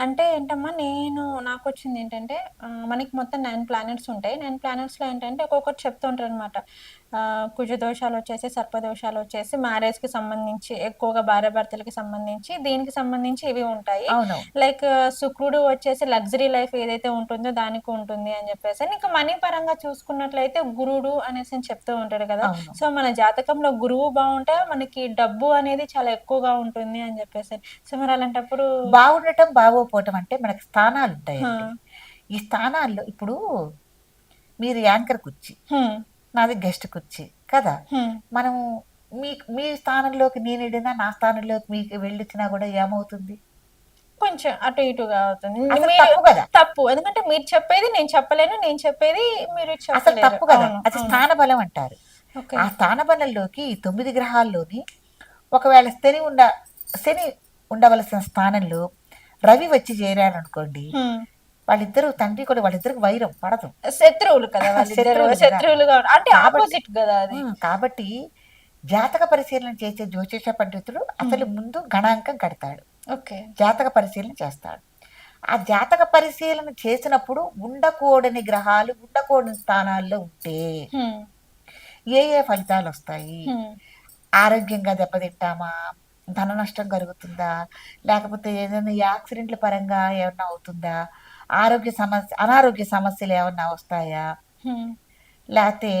అంటే ఏంటమ్మా నేను నాకు వచ్చింది ఏంటంటే ఆ, మనకి మొత్తం నైన్ ప్లానెట్స్ ఉంటాయి. నైన్ ప్లానెట్స్లో ఏంటంటే ఒక్కొక్కటి చెప్తూ ఉంటారు అనమాట కుజ దోషాలు వచ్చేసి సర్పదోషాలు వచ్చేసి మ్యారేజ్కి సంబంధించి ఎక్కువగా భార్య భర్తలకి సంబంధించి దీనికి సంబంధించి ఇవి ఉంటాయి. అవును. లైక్ శుక్రుడు వచ్చేసి లగ్జరీ లైఫ్ ఏదైతే ఉంటుందో దానికి ఉంటుంది అని చెప్పేసి ఇంకా మనీ పరంగా చూసుకున్నట్లయితే గురుడు అనేసి అని చెప్తూ ఉంటాడు కదా. అవును. సో మన జాతకంలో గురువు బాగుంటే మనకి డబ్బు అనేది చాలా ఎక్కువగా ఉంటుంది అని చెప్పేసి. సో మరి అలాంటప్పుడు బాగుండటం బాగోపోవటం అంటే మనకి స్థానాలు ఉంటాయి. ఈ స్థానాల్లో ఇప్పుడు మీరు యాంకర్ కుర్చీ నాది గెస్ట్ కుర్చీ కదా. హ్మ్. మనం మీ మీ స్థానంలోకి నేను వెళ్ళినా నా స్థానంలోకి మీకు వెళ్ళిచ్చినా కూడా ఏమవుతుంది? కొంచెం అటు ఇటుగా అవుతుంది తప్పు కదా. తప్పు. ఎందుకంటే మీరు చెప్పేది నేను చెప్పలేను నేను చెప్పేది మీరు అసలు తప్పు కదా. అది. స్థాన బలం అంటారు. ఆ స్థాన బలంలోకి తొమ్మిది గ్రహాల్లోని ఒకవేళ శని ఉండ శని ఉండవలసిన స్థానంలో రవి వచ్చి చేరారనుకోండి. వాళ్ళిద్దరూ తండ్రి కూడా వాళ్ళిద్దరికి వైరం పడదు శత్రువులు కదా శత్రువులు. శత్రువులుగా. అంటే కాబట్టి- ఆపోజిట్ కదా అది కాబట్టి జాతక పరిశీలన చేసే జ్యోతిష పండితుడు అసలు ముందు గణాంకం కడతాడు ఓకే జాతక పరిశీలన చేస్తాడు ఆ జాతక పరిశీలన చేసినప్పుడు ఉండకూడని గ్రహాలు ఉండకూడని స్థానాల్లో ఉంటే ఏ ఏ ఫలితాలు వస్తాయి. ఆరోగ్యంగా దెబ్బతింటామా ధన నష్టం కలుగుతుందా? లేకపోతే ఏదైనా యాక్సిడెంట్ల పరంగా ఏమన్నా అవుతుందా? ఆరోగ్య సమస్య అనారోగ్య సమస్యలు ఏమన్నా వస్తాయా. లేకపోతే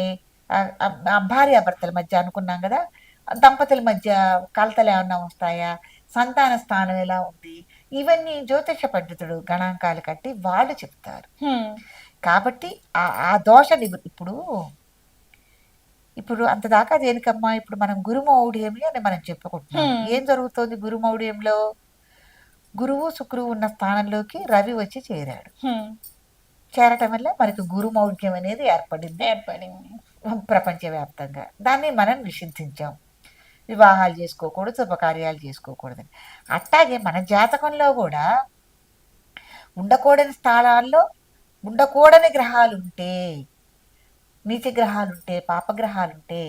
ఆ భార్యాభర్తల మధ్య అనుకున్నాం కదా? దంపతుల మధ్య కలతలు ఏమన్నా వస్తాయా? సంతాన స్థానం ఎలా ఉంది? ఇవన్నీ జ్యోతిష పండితుడు గణాంకాలు కట్టి వాళ్ళు చెప్తారు. కాబట్టి ఆ ఆ దోష ఇప్పుడు ఇప్పుడు అంత దాకా దేనికమ్మా? ఇప్పుడు మనం గురుమౌఢ్యమి అని మనం చెప్పుకుంటున్నాం. ఏం జరుగుతోంది గురుమౌఢ్యంలో గురువు శుక్రువు ఉన్న స్థానంలోకి రవి వచ్చి చేరాడు. చేరటం వల్ల మనకి గురుమౌఢ్యం అనేది ఏర్పడింది. ఏర్పడింది. ప్రపంచవ్యాప్తంగా. దాన్ని మనం నిషిద్ధించాం. వివాహాలు చేసుకోకూడదు శుభకార్యాలు చేసుకోకూడదని అట్లాగే మన జాతకంలో కూడా ఉండకూడని స్థానాల్లో ఉండకూడని గ్రహాలు ఉంటే నీచ గ్రహాలు ఉంటే పాపగ్రహాలు ఉంటే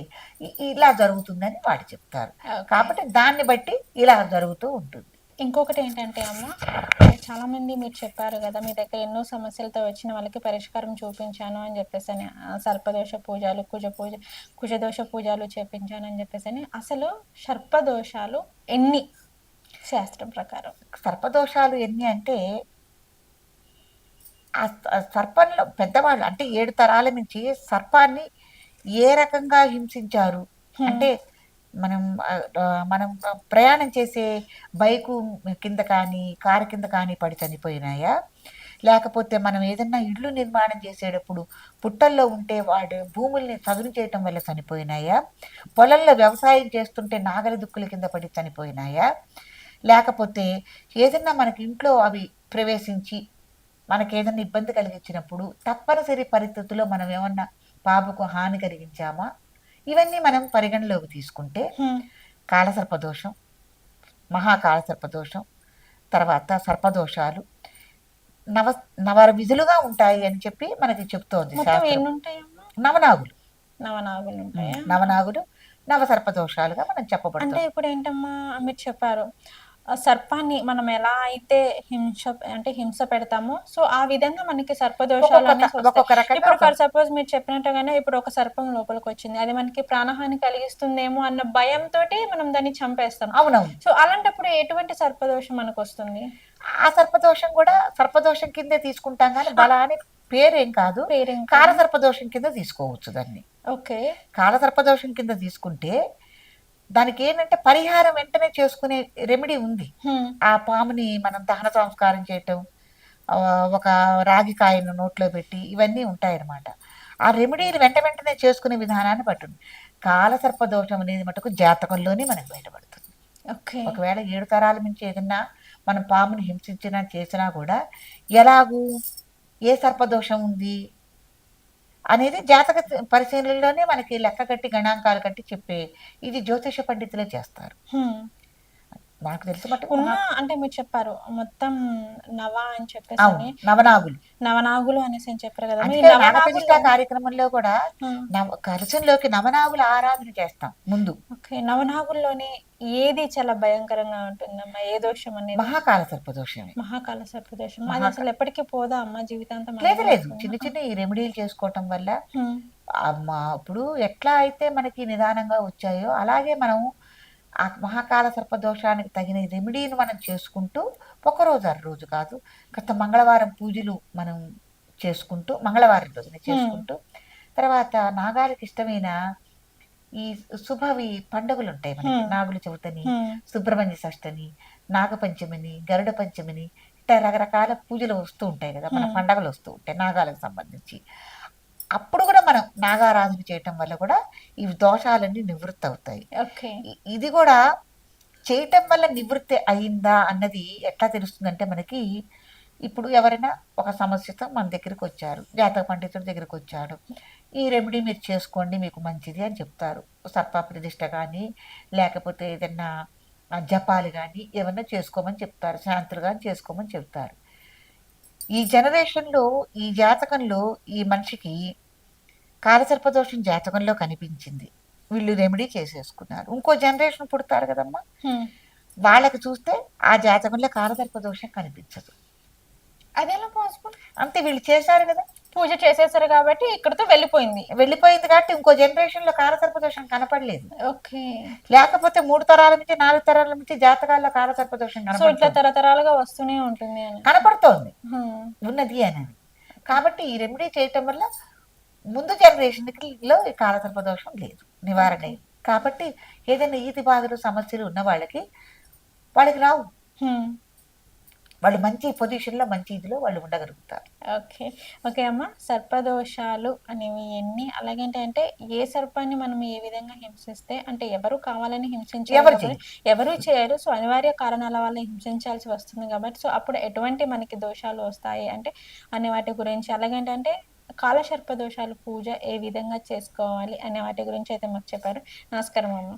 ఇ- ఇలా జరుగుతుందని వాడు చెప్తారు. కాబట్టి దాన్ని బట్టి ఇలా జరుగుతూ ఉంటుంది. ఇంకొకటి ఏంటంటే అమ్మ చాలా మంది మీరు చెప్పారు కదా మీ దగ్గర ఎన్నో సమస్యలతో వచ్చిన వాళ్ళకి పరిష్కారం చూపించాను అని చెప్పేసి అని సర్పదోష పూజలు కుజ పూజ కుజదోష పూజలు చేపించాను అని చెప్పేసి అని అసలు సర్పదోషాలు ఎన్ని? శాస్త్రం ప్రకారం. సర్పదోషాలు ఎన్ని అంటే ఆ సర్పంలో పెద్దవాళ్ళు అంటే ఏడు తరాల నుంచి సర్పాన్ని ఏ రకంగా హింసించారు. అంటే మనం మనం ప్రయాణం చేసే బైకు కింద కానీ కారు కింద కానీ పడి చనిపోయినాయా? లేకపోతే మనం ఏదన్నా ఇల్లు నిర్మాణం చేసేటప్పుడు పుట్టల్లో ఉంటే వాడు భూముల్ని చదును చేయటం వల్ల చనిపోయినాయా? పొలంలో వ్యవసాయం చేస్తుంటే నాగలి దుక్కుల కింద పడి చనిపోయినాయా? లేకపోతే ఏదన్నా మనకి ఇంట్లో అవి ప్రవేశించి మనకి ఏదైనా ఇబ్బంది కలిగించినప్పుడు తప్పనిసరి పరిస్థితుల్లో మనం ఏమన్నా బాబుకు హాని కలిగించామా? ఇవన్నీ మనం పరిగణలోకి తీసుకుంటే. కాలసర్పదోషం మహాకాలసర్పదోషం తర్వాత సర్పదోషాలు నవ నవ విధులుగా ఉంటాయి అని చెప్పి మనకి చెప్తోంది నవనాగులు. నవనాగులు ఉంటాయా నవనాగులు నవ సర్పదోషాలుగా మనం అంటే చెప్పబడుతుంది ఇప్పుడు ఏంటమ్మా మీరు చెప్పారు సర్పాన్ని మనం ఎలా అయితే హింస అంటే హింస పెడతామో సో ఆ విధంగా మనకి సర్పదోషాలు ఇప్పుడు ఫర్ సపోజ్ మీరు చెప్పినట్టుగానే ఇప్పుడు ఒక సర్పం లోపలికి వచ్చింది అది మనకి ప్రాణహాని కలిగిస్తుందేమో అన్న భయంతో మనం దాన్ని చంపేస్తాం. అవునవును. సో అలాంటప్పుడు ఎటువంటి సర్పదోషం మనకు వస్తుంది ఆ సర్పదోషం కూడా సర్పదోషం కిందే తీసుకుంటాం కానీ బలాని పేరేం కాదు. కాల సర్పదోషం కింద తీసుకోవచ్చు దాన్ని. ఓకే. కాల సర్పదోషం కింద తీసుకుంటే దానికి ఏంటంటే పరిహారం వెంటనే చేసుకునే రెమెడీ ఉంది. ఆ పాముని మనం దహన సంస్కారం చేయటం ఒక రాగి కాయను నోట్లో పెట్టి ఇవన్నీ ఉంటాయన్నమాట. ఆ రెమెడీలు వెంట వెంటనే చేసుకునే విధానాన్ని పట్టుంది కాల సర్పదోషం అనేది మటుకు జాతకంలోనే మనకు బయటపడుతుంది. ఓకే. ఒకవేళ ఏడు తరాల నుంచి ఏదన్నా మనం పాముని హింసించినా చేసినా కూడా ఎలాగూ ఏ సర్పదోషం ఉంది అనేది జాతక పరిశీలనలోనే మనకి లెక్క కట్టి గణాంకాలు కట్టి చెప్పే ఇది జ్యోతిష పండితులే చేస్తారు. నాకు తెలిసి ఉన్న మహా- అంటే మీరు చెప్పారు మొత్తం నవ అని చెప్పేసి నవనాగులు. నవనాగులు అనేసి అని చెప్పారు కదా కార్యక్రమంలో కూడా నవ కలశంలోకి నవనాగుల ఆరాధన చేస్తాం ముందు. ఓకే నవనాగుల్లోనే ఏది చాలా భయంకరంగా ఉంటుందమ్మా? ఏ దోషం అనేది? మహాకాల సర్పదోషమే. మహాకాల సర్పదోషం. అది అసలు ఎప్పటికీ పోదా అమ్మ జీవితాంతం? లేదు లేదు? చిన్న చిన్న ఈ రెమెడీలు చేసుకోవటం వల్ల. అమ్మ ఇప్పుడు ఎట్లా అయితే మనకి నిదానంగా వచ్చాయో అలాగే మనం ఆ మహాకాల సర్పదోషానికి తగిన రెమెడీని మనం చేసుకుంటూ ఒకరోజు అర రోజు కాదు గత మంగళవారం పూజలు మనం చేసుకుంటూ మంగళవారం రోజున చేసుకుంటూ తర్వాత నాగాలకి ఇష్టమైన ఈ శుభవి పండుగలు ఉంటాయి మనకి. నాగుల చవితని హ్మ్. సుబ్రహ్మణ్య షష్టని నాగపంచమిని గరుడ పంచమిని ఇట్లా రకరకాల పూజలు వస్తూ ఉంటాయి కదా మన. పండగలు వస్తూ ఉంటాయి నాగాలకు సంబంధించి అప్పుడు కూడా మనం నాగారాధన చేయటం వల్ల కూడా ఈ దోషాలన్నీ నివృత్తి అవుతాయి. ఇది కూడా చేయటం వల్ల నివృత్తి అయిందా అన్నది ఎట్లా తెలుస్తుందంటే మనకి ఇప్పుడు ఎవరైనా ఒక సమస్యతో మన దగ్గరికి వచ్చారు జాతక పండితుడి దగ్గరికి వచ్చాడు ఈ రెమెడీ మీరు చేసుకోండి మీకు మంచిది అని చెప్తారు. సర్ప ప్రతిష్ట కానీ లేకపోతే ఏదైనా జపాలు కానీ ఏమన్నా చేసుకోమని చెప్తారు శాంతులు కానీ చేసుకోమని చెప్తారు. ఈ జనరేషన్లో ఈ జాతకంలో ఈ మనిషికి కాలసర్పదోషం జాతకంలో కనిపించింది. వీళ్ళు రెమెడీ చేసేసుకున్నారు. ఇంకో జనరేషన్ పుడతారు కదమ్మా. వాళ్ళకి చూస్తే ఆ జాతకంలో కాలసర్పదోషం కనిపించదు. అది ఎలా పాసిబుల్? అంతే వీళ్ళు చేశారు కదా. పూజ చేసేసారు కాబట్టి ఇక్కడతో వెళ్ళిపోయింది. వెళ్ళిపోయింది కాబట్టి ఇంకో జనరేషన్లో కాలసర్పదోషం కనపడలేదు. ఓకే. లేకపోతే మూడు తరాల నుంచి నాలుగు తరాల నుంచి జాతకాల్లో కాలసర్పదోషం సో ఇట్లా తరతరాలుగా వస్తూనే ఉంటుంది అని. కనపడుతోంది. ఉన్నది అని. కాబట్టి ఈ రెమెడీ చేయటం వల్ల ముందు జనరేషన్కి లో ఈ కాలసర్పదోషం లేదు నివారణ. కాబట్టి ఏదైనా ఈతి బాధలు సమస్యలు ఉన్న వాళ్ళకి వాళ్ళకి రావు. వాళ్ళు మంచి పొజిషన్లో మంచి ఇదిలో వాళ్ళు ఉండగలుగుతారు. ఓకే. ఓకే అమ్మ సర్పదోషాలు అనేవి ఎన్ని? అలాగేంటి అంటే ఏ సర్పాన్ని మనం ఏ విధంగా హింసిస్తే అంటే ఎవరు కావాలని హింసించారు ఎవరు చేయరు. సో అనివార్య కారణాల వల్ల హింసించాల్సి వస్తుంది కాబట్టి సో అప్పుడు ఎటువంటి మనకి దోషాలు వస్తాయి అంటే అనే వాటి గురించి. అలాగేంటంటే కాలసర్ప దోషాలు పూజ ఏ విధంగా చేసుకోవాలి అనే వాటి గురించి అయితే మాకు చెప్పారు. నమస్కారం అమ్మ.